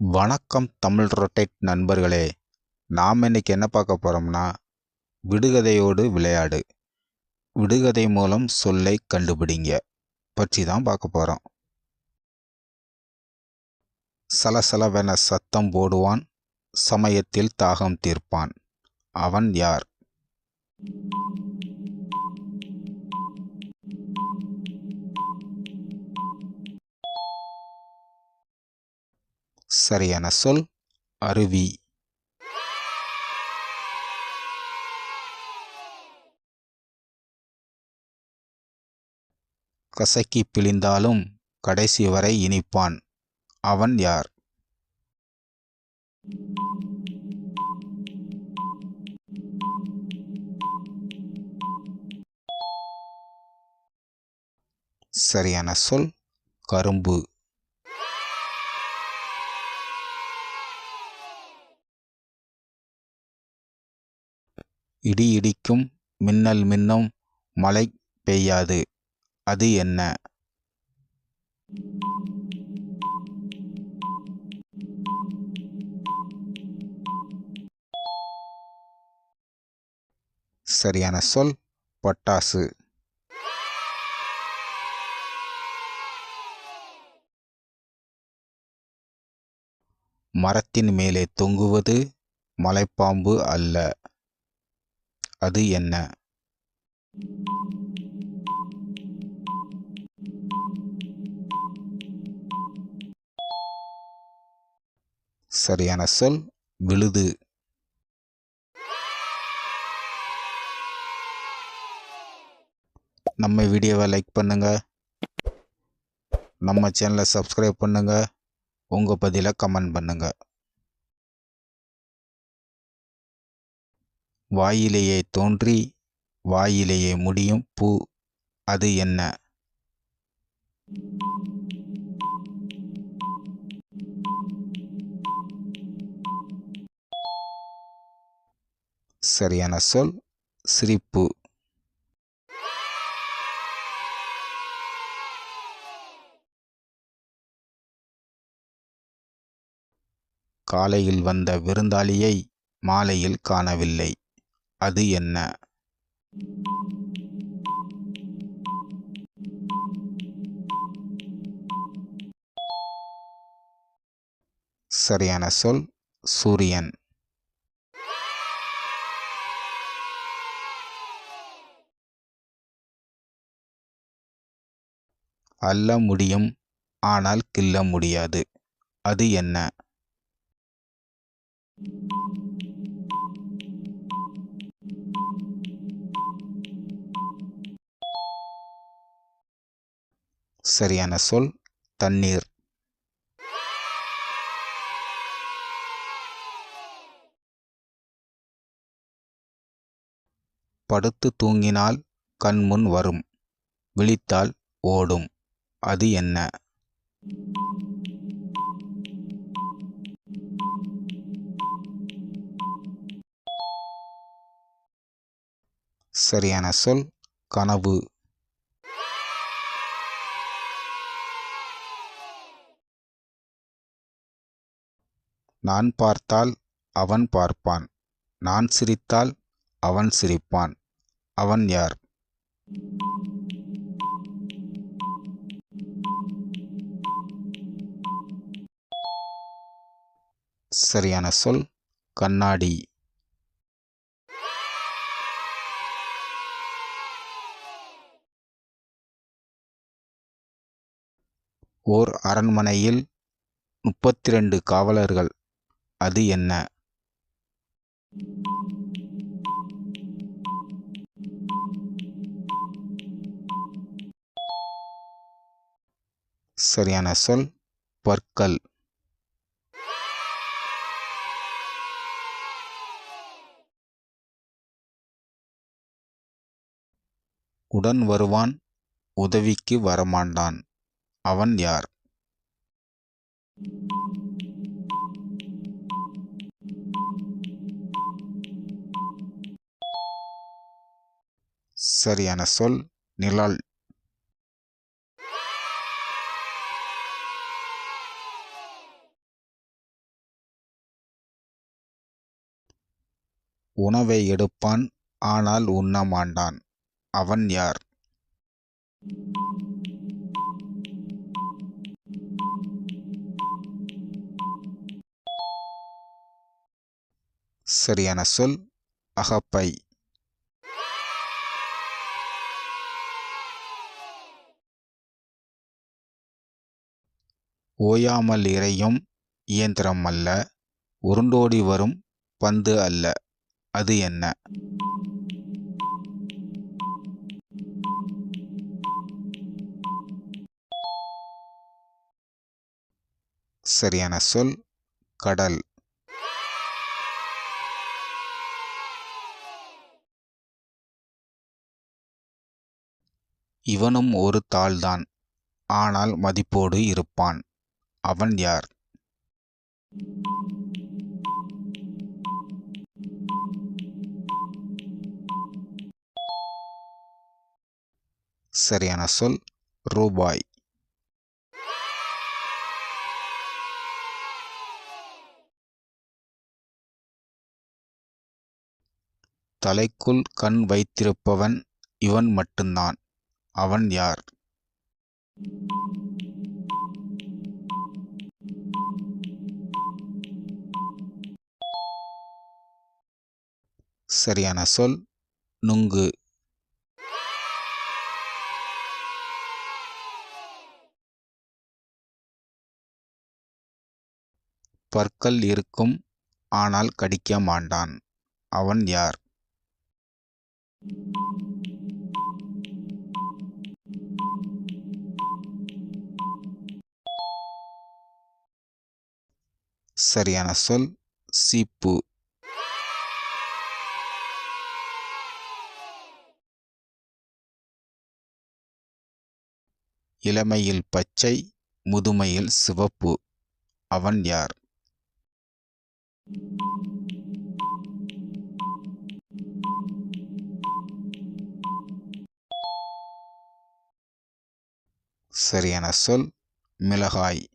வணக்கம் தமிழ் ரொட்டேட் நண்பர்களே நாம் இன்னைக்கு என்ன பார்க்க போகிறோம்னா விடுகதையோடு விளையாடு. விடுகதை மூலம் சொல்லை கண்டுபிடிங்க பற்றி தான் பார்க்க போகிறோம் சலசலவென சத்தம் போடுவான் சமயத்தில் தாகம் தீர்ப்பான். அவன் யார்? சரியான சொல் அருவி. கசக்கி பிழிந்தாலும் கடைசி வரை இனிப்பான். அவன் யார்? சரியான சொல் கரும்பு. இடி இடிக்கும் மின்னல் மின்னும் மழை பெய்யாது. அது என்ன? சரியான சொல் பட்டாசு. மரத்தின் மேலே தொங்குவது மலைப்பாம்பு அல்ல. அது என்ன? சரியான சொல் விழுது. நம்ம வீடியோவை லைக் பண்ணுங்க. நம்ம சேனலை சப்ஸ்கிரைப் பண்ணுங்க. உங்கள் பதிலை கமெண்ட் பண்ணுங்கள் வாயிலேயே தோன்றி வாயிலேயே முடியும் பூ அது என்ன? சரியான சொல் சிரிப்பு. காலையில் வந்த விருந்தாளியை மாலையில் காணவில்லை. அது என்ன? சரியான சொல் சூரியன். அல்ல முடியும் ஆனால் கிள்ள முடியாது. அது என்ன? சரியான சொல் தண்ணீர். படுத்து தூங்கினால் கண்முன் வரும் விழித்தால் ஓடும். அது என்ன? சரியான சொல் கனவு. நான் பார்த்தால் அவன் பார்ப்பான். நான் சிரித்தால் அவன் சிரிப்பான். அவன் யார்? சரியான சொல் கண்ணாடி. ஓர் அரண்மனையில் முப்பத்தி ரெண்டு காவலர்கள். அது என்ன? சரியான சொல் பற்கள். உடன் வருவான் உதவிக்கு வரமாட்டான். அவன் யார்? சரியான சொல் நிழல். உணவை எடுப்பான் ஆனால் உண்ணமாண்டான் அவன் யார்? சரியான சொல் அகப்பை. ஓயாமல் இறையும் இயந்திரம் அல்ல உருண்டோடி வரும் பந்து அல்ல அது என்ன? சரியான சொல் கடல். இவனும் ஒரு தாள்தான் ஆனால் மதிப்போடு இருப்பான். அவன் யார்? சரியான சொல் ரூபாய். தலைக்குள் கண் வைத்திருப்பவன் இவன் மட்டும்தான். அவன் யார்? சரியான சொல் நுங்கு. பற்கள் இருக்கும் ஆனால் கடிக்க மாட்டான். அவன் யார்? சரியான சொல் சீப்பு. இளமையில் பச்சை முதுமையில் சிவப்பு. அவன் யார்? சரியான சொல் மிளகாய்.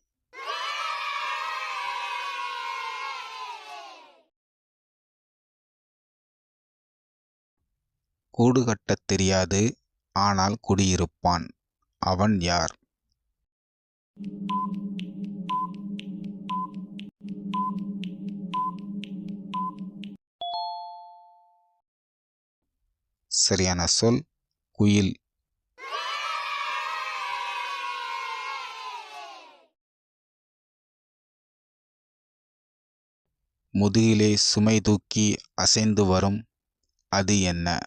கூடு கட்டத் தெரியாது ஆனால் குடியிருப்பான். அவன் யார்? சரியான சொல் குயில். முதுகிலே சுமை தூக்கி அசைந்து வரும் அது என்ன?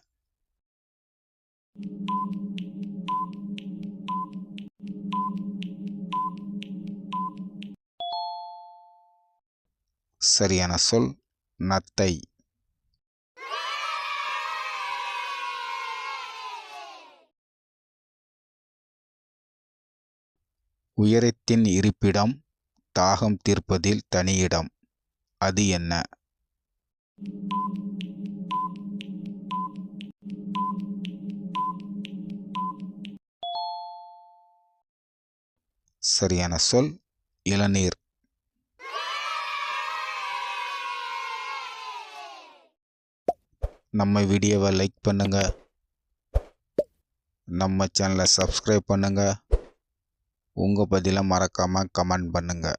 சரியான சொல் நத்தை. உயரத்தின் இருப்பிடம் தாகம் தீர்ப்பதில் தனியிடம். அது என்ன? சரியான சொல் இளநீர். நம்ம வீடியோவை லைக் பண்ணுங்கள் நம்ம சேனலை சப்ஸ்கிரைப் பண்ணுங்கள் உங்கள் பதிலை மறக்காமல் கமெண்ட் பண்ணுங்கள்